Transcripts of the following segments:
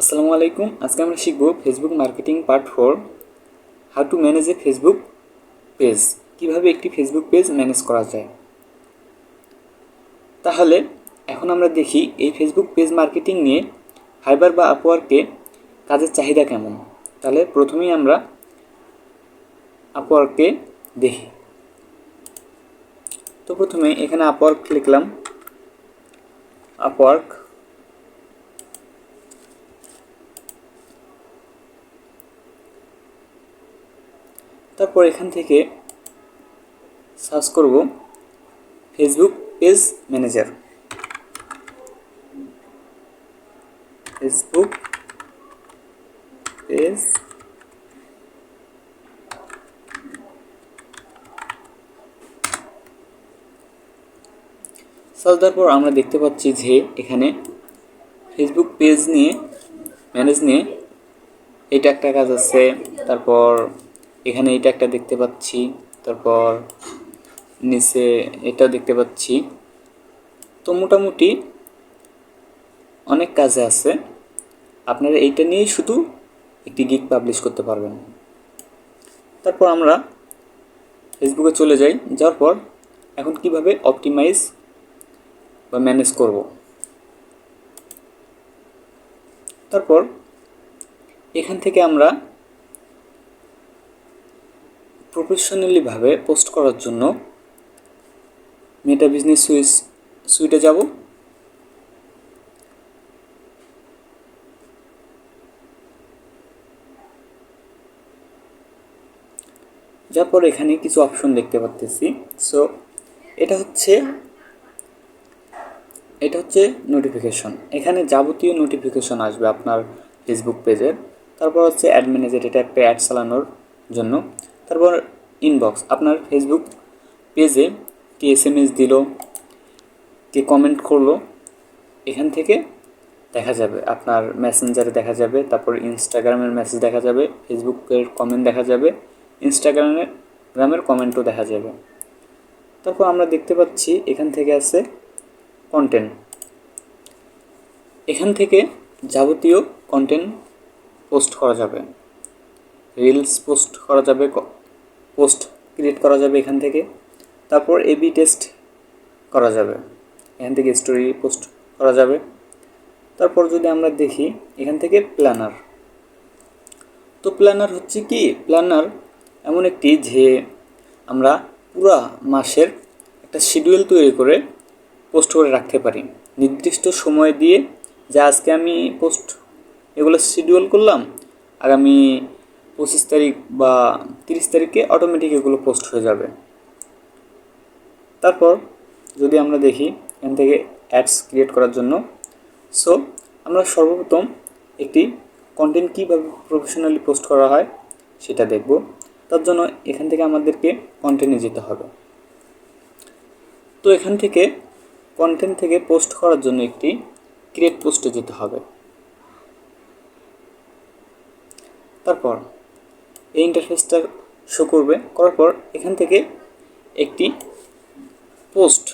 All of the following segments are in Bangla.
আসসালামু আলাইকুম। আজকে আমরা শিখব Facebook marketing part four how to manage a Facebook page কীভাবে একটি ফেসবুক পেজ ম্যানেজ করা যায়। তাহলে, এখন আমরা দেখি এই ফেসবুক পেজ মার্কেটিং নিয়ে ফাইবার বা আপওয়ার্কে কাজের চাহিদা কেমন। তাহলে প্রথমেই আমরা আপওয়ার্কে দেখি। তো প্রথমে এখানে আপওয়ার্ক লিখলাম। আপওয়ার্ক তারপর এখান থেকে সার্চ করব Facebook page manager Facebook page search পর আমরা দেখতে পাচ্ছি যে এখানে ফেসবুক পেজ নিয়ে ম্যানেজ নিয়ে এটা একটা কাজ আছে। তারপর এখানে এটা একটা দেখতে পাচ্ছি। তারপর নিচে এটাও দেখতে পাচ্ছি। তো মোটামুটি অনেক কাজে আছে। আপনারা এইটা নিয়েই শুধু একটি গিগ পাবলিশ করতে পারবেন। তারপর আমরা ফেসবুকে চলে যাই। যাওয়ার পর এখন কীভাবে অপটিমাইজ বা ম্যানেজ করব? তারপর এখান থেকে আমরা প্রফেশনালিভাবে পোস্ট করার জন্য মেটা বিজনেস সুইচ সুইটে যাব। যার পর এখানে কিছু অপশন দেখতে পাচ্তেছি সো এটা হচ্ছে এটা হচ্ছে নোটিফিকেশন এখানে যাবতীয় নোটিফিকেশন আসবে আপনার ফেসবুক পেজের তারপর হচ্ছে অ্যাড ম্যানেজার এটা একটা অ্যাড চালানোর জন্য। তারপর ইনবক্স আপনার ফেসবুক পেজে কে এস এম এস দিল, কে কমেন্ট করল, এখান থেকে দেখা যাবে। আপনার মেসেঞ্জারে দেখা যাবে, তারপর ইনস্টাগ্রামের মেসেজ দেখা যাবে ফেসবুকের কমেন্ট দেখা যাবে ইনস্টাগ্রামের গ্রামের কমেন্টও দেখা যাবে। তারপর আমরা দেখতে পাচ্ছি এখান থেকে আছে কন্টেন্ট এখান থেকে যাবতীয় কন্টেন্ট পোস্ট করা যাবে। রিলস পোস্ট করা যাবে পোস্ট ক্রিয়েট করা যাবে এখান থেকে। তারপর এবি টেস্ট করা যাবে। এখান থেকে স্টোরি পোস্ট করা যাবে। তারপর যদি আমরা দেখি, এখান থেকে প্ল্যানার তো প্ল্যানার হচ্ছে কি? প্ল্যানার এমন একটি যে আমরা পুরা মাসের একটা শিডিউল তৈরি করে পোস্ট করে রাখতে পারি। নির্দিষ্ট সময় দিয়ে যে আজকে আমি পোস্ট এগুলো শিডিউল করলাম, আগামী পঁচিশ তারিখ বা তিরিশ তারিখে অটোমেটিক এগুলো পোস্ট হয়ে যাবে। তারপর যদি আমরা দেখি, এখান থেকে অ্যাডস ক্রিয়েট করার জন্য সো আমরা সর্বপ্রথম একটি কন্টেন্ট কীভাবে প্রফেশনালি পোস্ট করা হয় সেটা দেখব। তার জন্য এখান থেকে আমাদেরকে কন্টেন্টে যেতে হবে। তো এখান থেকে কন্টেন্ট থেকে পোস্ট করার জন্য একটি ক্রিয়েট পোস্টে যেতে হবে। তারপর এই ইন্টারফেসটা শো করবে, করার পর এখান থেকে একটি পোস্ট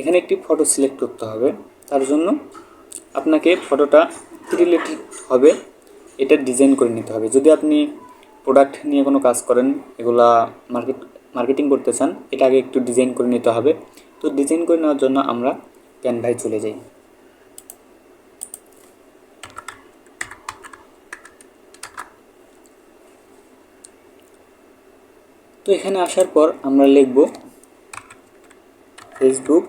এখানে একটি ফটো সিলেক্ট করতে হবে। তার জন্য আপনাকে ফটোটা রিলেটেড হবে, এটা ডিজাইন করে নিতে হবে। যদি আপনি প্রোডাক্ট নিয়ে কোনো কাজ করেন, এগুলা মার্কেট মার্কেটিং করতে চান, এটা আগে একটু ডিজাইন করে নিতে হবে। তো ডিজাইন করে নেওয়ার জন্য আমরা ক্যানভায় চলে যাই। তো এখানে আসার পর আমরা লিখব ফেসবুক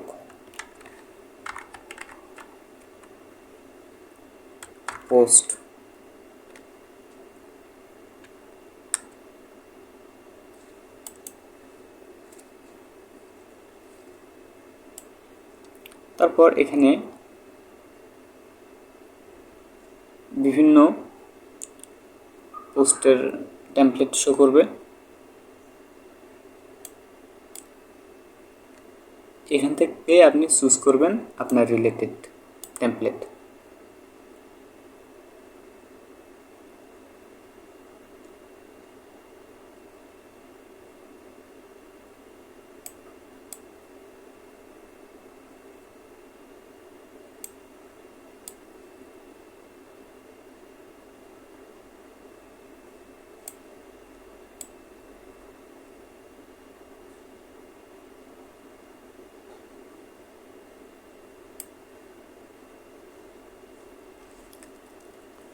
পোস্ট তারপর এখানে বিভিন্ন পোস্টের টেমপ্লেট শো করবে। এখান থেকে আপনি চুজ করবেন আপনার রিলেটেড টেমপ্লেট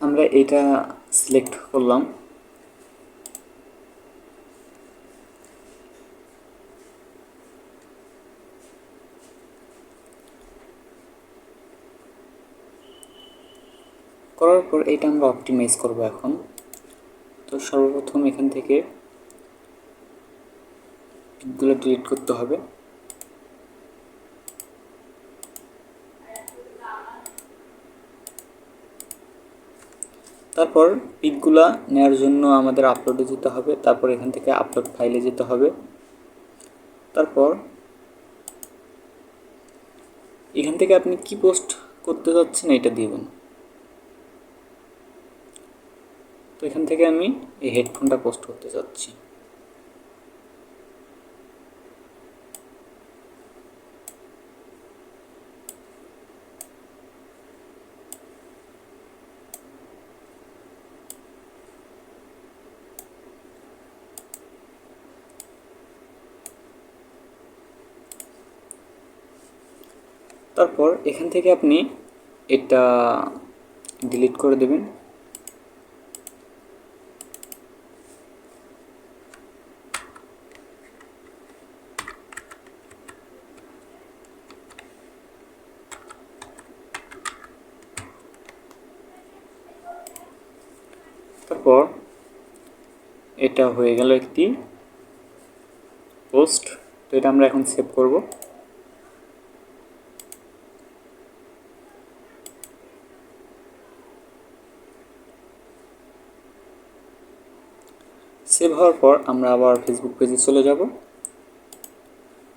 আমরা এটা সিলেক্ট করলাম। করার পর এটা আমরা অপটিমাইজ করব এখন। তো সর্বপ্রথম এখান থেকে গুলো ডিলিট করতে হবে। তারপর পিকগুলা নেওয়ার জন্য আমাদের আপলোডে যেতে হবে, তারপর এখান থেকে আপলোড ফাইলে যেতে হবে। তারপর এখান থেকে আপনি কি পোস্ট করতে চাচ্ছেন এটা দিবেন তো এখান থেকে আমি এই হেডফোনটা পোস্ট করতে চাচ্ছি তারপর এখান থেকে আপনি এটা ডিলিট করে দেবেন। তারপর এটা হয়ে গেল একটি পোস্ট তো এটা আমরা এখন সেভ করব সেভ হওয়ার পর আমরা আবার ফেসবুক পেজে চলে যাব।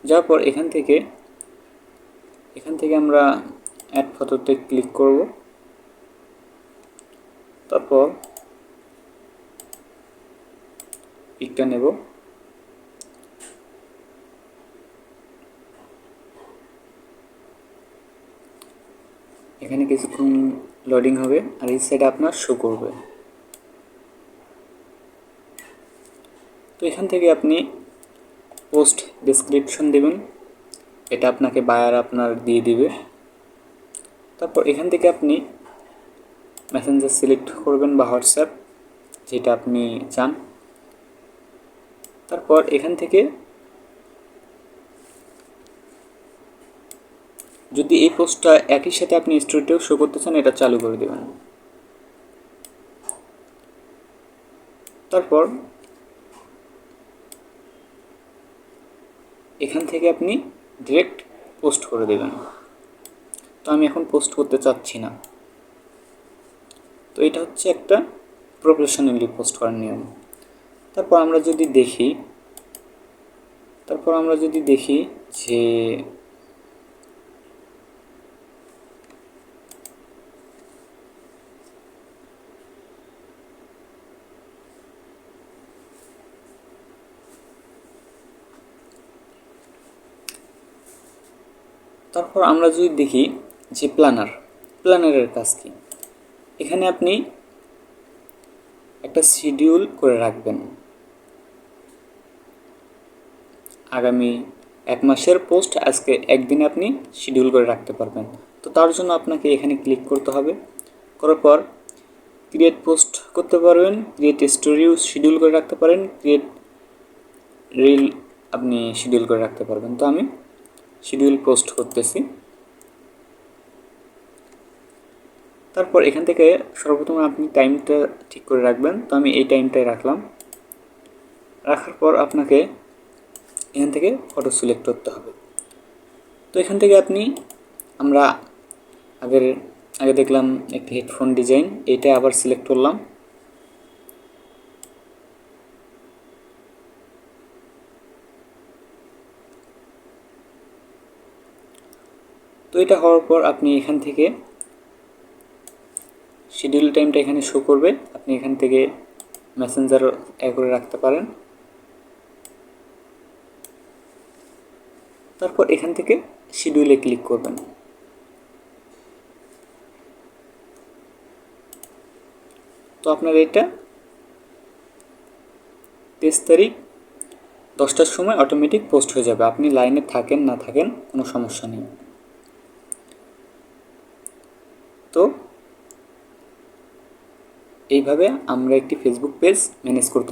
যাওয়ার পর এখান থেকে এখান থেকে আমরা অ্যাড ফটোতে ক্লিক করব। তারপর পিকটা নেব। এখানে কিছুক্ষণ লোডিং হবে আর এই সাইডে আপনার শো করবে। তো এখান থেকে আপনি পোস্ট ডিসক্রিপশন দেবেন। এটা আপনাকে বায়ার আপনার দিয়ে দিবে। তারপর এখান থেকে আপনি মেসেঞ্জার সিলেক্ট করবেন বা হোয়াটসঅ্যাপ যেটা আপনি চান। তারপর এখান থেকে যদি এই পোস্টটা একই সাথে আপনি স্টোরিতেও শো করতে চান, এটা চালু করে দেবেন। তারপর এখান থেকে আপনি ডিরেক্ট পোস্ট করে দেবেন। তো আমি এখন পোস্ট করতে চাচ্ছি না। তো এটা হচ্ছে একটা প্রফেশনালি পোস্ট করার নিয়ম। তারপর আমরা যদি দেখি, তারপর আমরা যদি দেখি যে তারপর আমরা যদি দেখি যে প্ল্যানার প্ল্যানারের কাজ কি? এখানে আপনি একটা শিডিউল করে রাখবেন। আগামী এক মাসের পোস্ট আজকে একদিনে আপনি শিডিউল করে রাখতে পারবেন। তো তার জন্য আপনাকে এখানে ক্লিক করতে হবে। করার পর ক্রিয়েট পোস্ট করতে পারবেন ক্রিয়েট স্টোরিও শিডিউল করে রাখতে পারেন ক্রিয়েট রিল আপনি শিডিউল করে রাখতে পারবেন। তো আমি শিডিউল পোস্ট করতেছি। তারপর এখান থেকে সর্বপ্রথম আপনি টাইমটা ঠিক করে রাখবেন। তো আমি এই টাইমটাই রাখলাম। রাখার পর আপনাকে এখান থেকে ফটো সিলেক্ট করতে হবে। তো এখান থেকে আপনি আমরা আগের, আগে দেখলাম একটি হেডফোন ডিজাইন এইটা আবার সিলেক্ট করলাম। তো এটা হওয়ার পর আপনি এখান থেকে শিডিউল টাইমটা এখানে শো করবে। আপনি এখান থেকে মেসেঞ্জার এ করে রাখতে পারেন। তারপর এখান থেকে শিডিউলে ক্লিক করবেন। তো আপনার এটা তেইশ তারিখ দশটার সময় অটোমেটিক পোস্ট হয়ে যাবে। আপনি লাইনে থাকেন, না থাকেন, কোনো সমস্যা নেই তো এইভাবে আমরা একটি ফেসবুক পেজ ম্যানেজ করতে